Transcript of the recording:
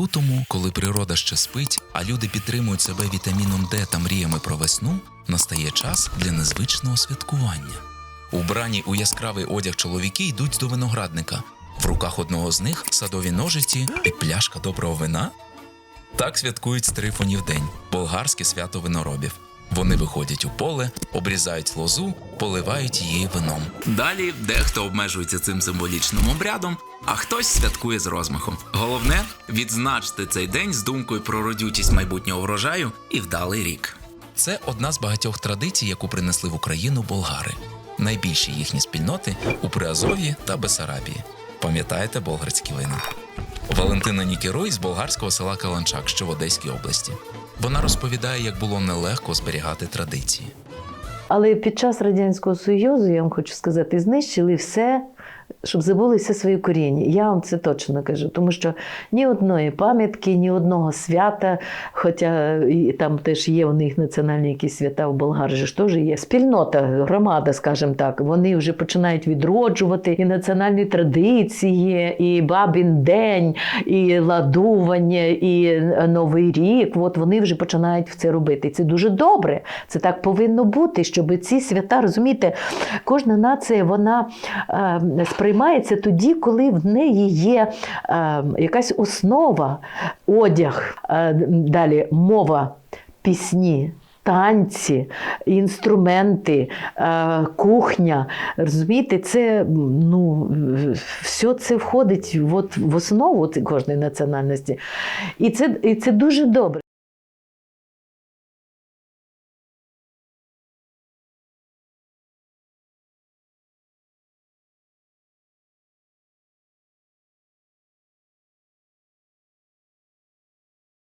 лютому, коли природа ще спить, а люди підтримують себе вітаміном Д та мріями про весну, настає час для незвичного святкування. Убрані у яскравий одяг чоловіки йдуть до виноградника. В руках одного з них садові ножиці і пляшка доброго вина. Так святкують Стрифонів день, болгарське свято виноробів. Вони виходять у поле, обрізають лозу, поливають її вином. Далі дехто обмежується цим символічним обрядом, а хтось святкує з розмахом. Головне відзначити цей день з думкою про родючість майбутнього врожаю і вдалий рік. Це одна з багатьох традицій, яку принесли в Україну болгари. Найбільші їхні спільноти у Приазов'ї та Бесарабії. Пам'ятаєте болгарські вина? Валентина Нікерой з болгарського села Каланчак, що в Одеській області. Вона розповідає, як було нелегко зберігати традиції. Але під час Радянського Союзу, я вам хочу сказати, знищили все, щоб забули все свої коріння. Я вам це точно кажу, тому що ні одної пам'ятки, ні одного свята, хоча і там теж є у них національні якісь свята в Болгарії, ж теж є спільнота, громада, скажімо так. Вони вже починають відроджувати і національні традиції, і бабін день, і ладування, і Новий рік. От вони вже починають це робити. І Це дуже добре. Це так повинно бути, щоб ці свята, розумієте, кожна нація вона е, сприймається тоді, коли в неї є е, якась основа, одяг, е, далі мова, пісні. Танці, інструменти, е, кухня. Розумієте, це ну, все це входить от в основу кожної національності. І це, і це дуже добре.